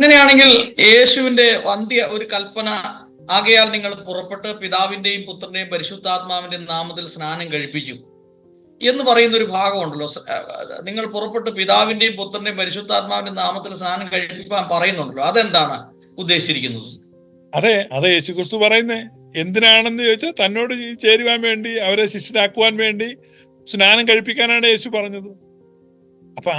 അങ്ങനെയാണെങ്കിൽ യേശുവിന്റെ അന്ത്യ ഒരു കൽപ്പന ആകയാൽ നിങ്ങൾ പുറപ്പെട്ട് പിതാവിന്റെയും പുത്രന്റെയും പരിശുദ്ധാത്മാവിന്റെയും നാമത്തിൽ സ്നാനം കഴിപ്പിച്ചു എന്ന് പറയുന്ന ഒരു ഭാഗമുണ്ടല്ലോ. നിങ്ങൾ പുറപ്പെട്ട് പിതാവിന്റെയും പുത്രന്റെയും പരിശുദ്ധാത്മാവിന്റെ നാമത്തിൽ സ്നാനം കഴിപ്പിക്കാൻ പറയുന്നുണ്ടല്ലോ. അതെന്താണ് ഉദ്ദേശിച്ചിരിക്കുന്നത്? അതെ അതെ യേശുക്രിസ്തു പറയുന്നേ. എന്തിനാണെന്ന് ചോദിച്ചാൽ തന്നോട് ചേരുവാൻ വേണ്ടി അവരെ ശിഷ്യരാക്കുവാൻ വേണ്ടി സ്നാനം കഴിപ്പിക്കാനാണ് യേശു പറഞ്ഞത്. അപ്പൊ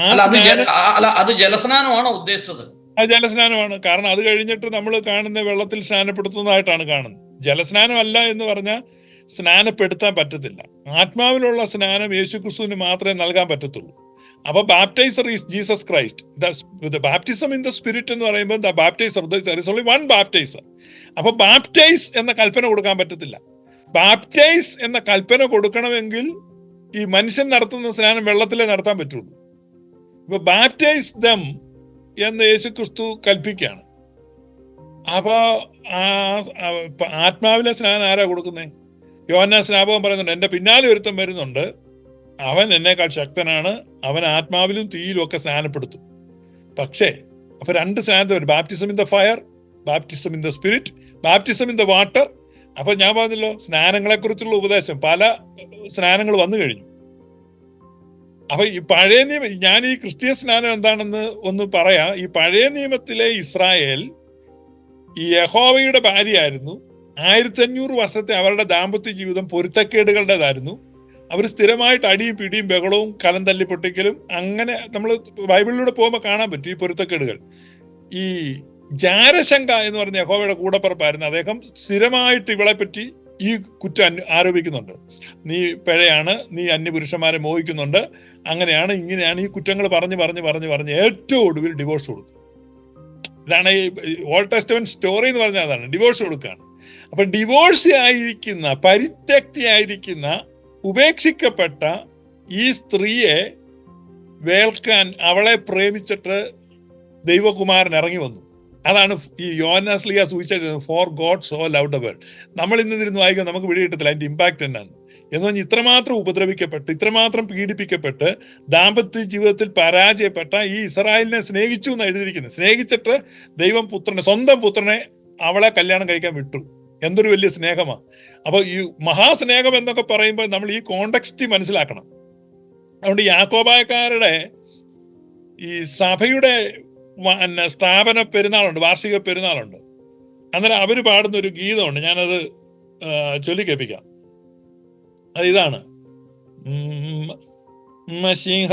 അത് ജലസ്നാനമാണോ ഉദ്ദേശിച്ചത്. ജലസ്നാനമാണ്. കാരണം അത് കഴിഞ്ഞിട്ട് നമ്മൾ കാണുന്ന വെള്ളത്തിൽ സ്നാനപ്പെടുത്തുന്നതായിട്ടാണ് കാണുന്നത്. ജലസ്നാനം അല്ല എന്ന് പറഞ്ഞാൽ സ്നാനപ്പെടുത്താൻ പറ്റത്തില്ല. ആത്മാവിലുള്ള സ്നാനം യേശുക്രിസ്തുവിന് മാത്രമേ നൽകാൻ പറ്റത്തുള്ളൂ. അപ്പൊ baptizer is Jesus Christ the baptism in the spirit എന്ന് പറയുമ്പോൾ the baptizer only one baptizer അപ്പൊ ബാപ്റ്റൈസ് എന്ന കൽപ്പന കൊടുക്കാൻ പറ്റത്തില്ല. ബാപ്റ്റൈസ് എന്ന കൽപ്പന കൊടുക്കണമെങ്കിൽ ഈ മനുഷ്യൻ നടത്തുന്ന സ്നാനം വെള്ളത്തിലേ നടത്താൻ പറ്റുള്ളൂ. ഇപ്പൊ ബാപ്റ്റൈസ് ദം എന്ന് യേശുക്രിസ്തു കൽപ്പിക്കുകയാണ്. അപ്പോ ആത്മാവിലെ സ്നാനം ആരാ കൊടുക്കുന്നേ? യോന്ന സ്നാപകം പറയുന്നുണ്ട് എന്റെ പിന്നാലെ ഒരുത്തം വരുന്നുണ്ട്. അവൻ എന്നേക്കാൾ ശക്തനാണ്. അവൻ ആത്മാവിലും തീയിലും ഒക്കെ സ്നാനപ്പെടുത്തും. പക്ഷേ അപ്പൊ രണ്ട് സ്നാനത്തെ വരും. Baptism in the fire baptism in the spirit baptism in the water അപ്പൊ ഞാൻ പറഞ്ഞല്ലോ സ്നാനങ്ങളെ കുറിച്ചുള്ള ഉപദേശം. പല സ്നാനങ്ങൾ വന്നു കഴിഞ്ഞു. അപ്പൊ ഈ പഴയ നിയമ ഞാൻ ഈ ക്രിസ്ത്യൻ സ്നാനം എന്താണെന്ന് ഒന്ന് പറയാ. ഈ പഴയ നിയമത്തിലെ ഇസ്രായേൽ ഈ യഹോവയുടെ ഭാര്യയായിരുന്നു. ആയിരത്തി അഞ്ഞൂറ് വർഷത്തെ അവരുടെ ദാമ്പത്യ ജീവിതം പൊരുത്തക്കേടുകളുടേതായിരുന്നു. അവർ സ്ഥിരമായിട്ട് അടിയും പിടിയും ബഹളവും കലം തല്ലി പൊട്ടിക്കലും അങ്ങനെ നമ്മൾ ബൈബിളിലൂടെ പോകുമ്പോൾ കാണാൻ പറ്റും ഈ പൊരുത്തക്കേടുകൾ. ഈ ജാരശങ്ക എന്ന് പറഞ്ഞ യഹോവയുടെ കൂടപ്പുറപ്പായിരുന്നു. അദ്ദേഹം സ്ഥിരമായിട്ട് ഇവളെ പറ്റി ഈ കുറ്റം ആരോപിക്കുന്നുണ്ട്. നീ പിഴയാണ് നീ അന്യപുരുഷന്മാരെ മോഹിക്കുന്നുണ്ട്. അങ്ങനെയാണ് ഇങ്ങനെയാണ് ഈ കുറ്റങ്ങൾ പറഞ്ഞ് പറഞ്ഞ് പറഞ്ഞ് പറഞ്ഞ് ഏറ്റവും ഒടുവിൽ ഡിവോഴ്സ് കൊടുക്കും ഇതാണ് ഈ ഓൾഡ് ടെസ്റ്റമെന്റ് സ്റ്റോറി എന്ന് പറഞ്ഞാൽ അതാണ്. ഡിവോഴ്സ് കൊടുക്കുകയാണ്. അപ്പൊ ഡിവോഴ്സ് ആയിരിക്കുന്ന പരിത്യക്തിയായിരിക്കുന്ന ഉപേക്ഷിക്കപ്പെട്ട ഈ സ്ത്രീയെ വേൾക്കാൻ അവളെ പ്രേമിച്ചിട്ട് ദൈവകുമാരൻ ഇറങ്ങി വന്നു. അതാണ് ഈ യോനാസ്ലിയ സൂചിച്ചത് for God so love the world നമ്മൾ ഇന്ന് ഇരുന്ന് വായിക്കാൻ നമുക്ക് പിടി കിട്ടത്തില്ല അതിന്റെ ഇമ്പാക്ട് എന്നാണ്. എന്ന് പറഞ്ഞാൽ ഇത്രമാത്രം ഉപദ്രവിക്കപ്പെട്ട് ഇത്രമാത്രം പീഡിപ്പിക്കപ്പെട്ട് ദാമ്പത്യ ജീവിതത്തിൽ പരാജയപ്പെട്ട ഈ ഇസ്രായേലിനെ സ്നേഹിച്ചു എന്ന് എഴുതിയിരിക്കുന്നത്. സ്നേഹിച്ചിട്ട് ദൈവം പുത്രനെ സ്വന്തം പുത്രനെ അവളെ കല്യാണം കഴിക്കാൻ വിട്ടു. എന്തൊരു വലിയ സ്നേഹമാണ്. അപ്പൊ ഈ മഹാസ്നേഹം എന്നൊക്കെ പറയുമ്പോൾ നമ്മൾ ഈ കോണ്ടക്സ്റ്റ് മനസ്സിലാക്കണം. അതുകൊണ്ട് യാക്കോബായക്കാരുടെ ഈ സഭയുടെ പിന്നെ സ്ഥാപന പെരുന്നാളുണ്ട് വാർഷിക പെരുന്നാളുണ്ട്. അന്നേരം അവർ പാടുന്ന ഒരു ഗീതമുണ്ട് ഞാനത് ചൊല്ലിക്കേപ്പിക്കാം അത് ഇതാണ്. മഷിഹായോടേവം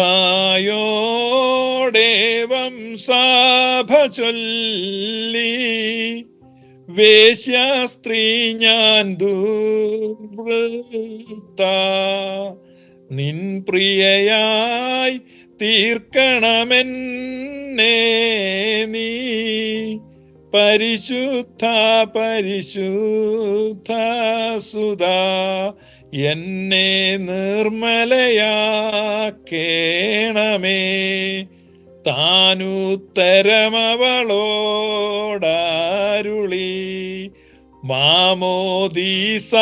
സാഭ ചൊല്ലി വേശ്യാസ്ത്രീ ഞാൻ ദൂർത്ത നിൻ പ്രിയയായി തീർക്കണമെന്നേ നീ. പരിശുദ്ധ പരിശുദ്ധ സുധാ എന്നെ നിർമ്മലയാക്കേണമേ. താനുത്തരമവളോടാരുളി. മാമോദീസ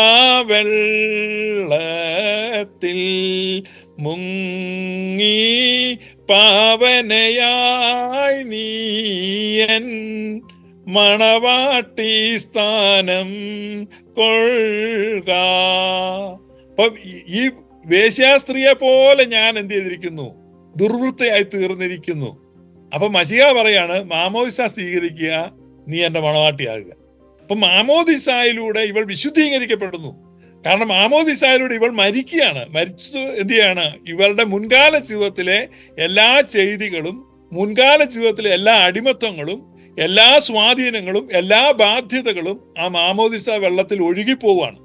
വെള്ളത്തിൽ മുങ്ങി പാവനയായി നീയൻ മണവാട്ടി സ്ഥാനം കൊള്ളുക. ഈ വേശ്യാസ്ത്രീയെ പോലെ ഞാൻ എന്ത് ചെയ്തിരിക്കുന്നു? ദുർവൃത്തയായി തീർന്നിരിക്കുന്നു. അപ്പൊ മഷിക പറയാണ് മാമോദിസ സ്വീകരിക്കുക നീ എന്റെ മണവാട്ടിയാകുക. അപ്പൊ മാമോദിസായിലൂടെ ഇവൾ വിശുദ്ധീകരിക്കപ്പെടുന്നു. കാരണം ആമോദിസായരോട് ഇവൾ മരിക്കുകയാണ്. മരിച്ചു എന്ത് ചെയ്യാണ് ഇവളുടെ മുൻകാല ജീവിതത്തിലെ എല്ലാ ചെയ്തികളും മുൻകാല ജീവിതത്തിലെ എല്ലാ അടിമത്വങ്ങളും എല്ലാ സ്വാധീനങ്ങളും എല്ലാ ബാധ്യതകളും ആ മാമോദിസ വെള്ളത്തിൽ ഒഴുകിപ്പോവാണ്.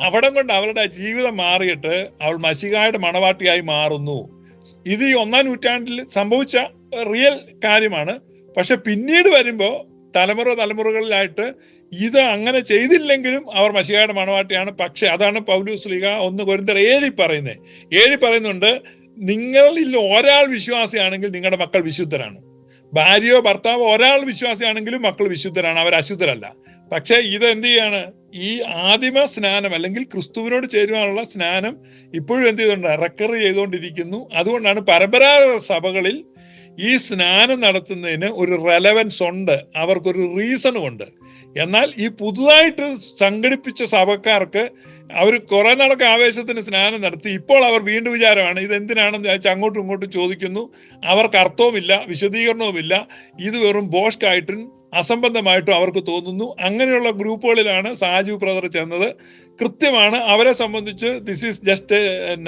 അവിടം കൊണ്ട് അവളുടെ ജീവിതം മാറിയിട്ട് അവൾ മസികായുടെ മണവാട്ടിയായി മാറുന്നു. ഇത് ഈ ഒന്നാം നൂറ്റാണ്ടിൽ സംഭവിച്ച റിയൽ കാര്യമാണ്. പക്ഷെ പിന്നീട് വരുമ്പോൾ തലമുറ തലമുറകളിലായിട്ട് ഇത് അങ്ങനെ ചെയ്തില്ലെങ്കിലും അവർ മഷികായുടെ മണവാട്ടിയാണ്. പക്ഷെ അതാണ് പൗലൂസ് ലീഗ ഒന്ന് കൊരിന്തർ ഏഴി പറയുന്നത് ഏഴി പറയുന്നുണ്ട് നിങ്ങളിൽ ഒരാൾ വിശ്വാസിയാണെങ്കിൽ നിങ്ങളുടെ മക്കൾ വിശുദ്ധരാണ്. ഭാര്യയോ ഭർത്താവോ ഒരാൾ വിശ്വാസിയാണെങ്കിലും മക്കൾ വിശുദ്ധരാണ്. അവർ അശുദ്ധരല്ല. പക്ഷേ ഇത് എന്ത് ചെയ്യാണ്? ഈ ആദിമ സ്നാനം അല്ലെങ്കിൽ ക്രിസ്തുവിനോട് ചേരുവാനുള്ള സ്നാനം ഇപ്പോഴും എന്ത് ചെയ്തുകൊണ്ട് റെക്കർ ചെയ്തുകൊണ്ടിരിക്കുന്നു. അതുകൊണ്ടാണ് പരമ്പരാഗത സഭകളിൽ ഈ സ്നാനം നടത്തുന്നതിന് ഒരു റെലവൻസ് ഉണ്ട്. അവർക്കൊരു റീസണും ഉണ്ട്. എന്നാൽ ഈ പുതുതായിട്ട് സംഘടിപ്പിച്ച സഭക്കാർക്ക് അവർ കുറെ നാളൊക്കെ ആവേശത്തിന് സ്നാനം നടത്തി. ഇപ്പോൾ അവർ വീണ്ടും വിചാരമാണ് ഇത് എന്തിനാണെന്ന് ചോദിച്ചാൽ അങ്ങോട്ടും ഇങ്ങോട്ടും ചോദിക്കുന്നു. അവർക്ക് അർത്ഥവുമില്ല വിശദീകരണവുമില്ല. ഇത് വെറും ബോഷ്കായിട്ടും അസംബന്ധമായിട്ടും അവർക്ക് തോന്നുന്നു. അങ്ങനെയുള്ള ഗ്രൂപ്പുകളിലാണ് സാജു ബ്രദർ ചെന്നത്. കൃത്യമാണ് അവരെ സംബന്ധിച്ച് this is just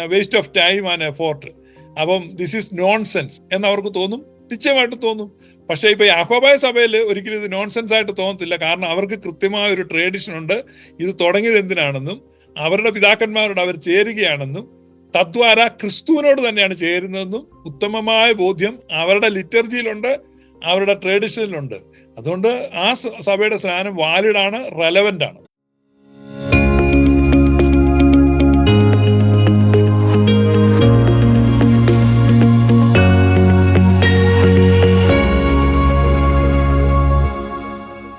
waste of time and effort അപ്പം ദിസ് ഈസ് നോൺസെൻസ് എന്ന് അവർക്ക് തോന്നും. നിശ്ചയമായിട്ട് തോന്നും. പക്ഷേ ഇപ്പൊ യാഹോബായ സഭയിൽ ഒരിക്കലും ഇത് നോൺസെൻസ് ആയിട്ട് തോന്നത്തില്ല. കാരണം അവർക്ക് കൃത്യമായ ഒരു ട്രേഡിഷൻ ഉണ്ട്. ഇത് തുടങ്ങിയത് എന്തിനാണെന്നും അവരുടെ പിതാക്കന്മാരോട് അവർ ചേരുകയാണെന്നും തദ്വാര ക്രിസ്തുവിനോട് തന്നെയാണ് ചേരുന്നതെന്നും ഉത്തമമായ ബോധ്യം അവരുടെ ലിറ്റർജിയിലുണ്ട് അവരുടെ ട്രഡീഷനിലുണ്ട് അതുകൊണ്ട് ആ സഭയുടെ സ്നാനം വാലിഡാണ് റെലവെന്റ് ആണ്.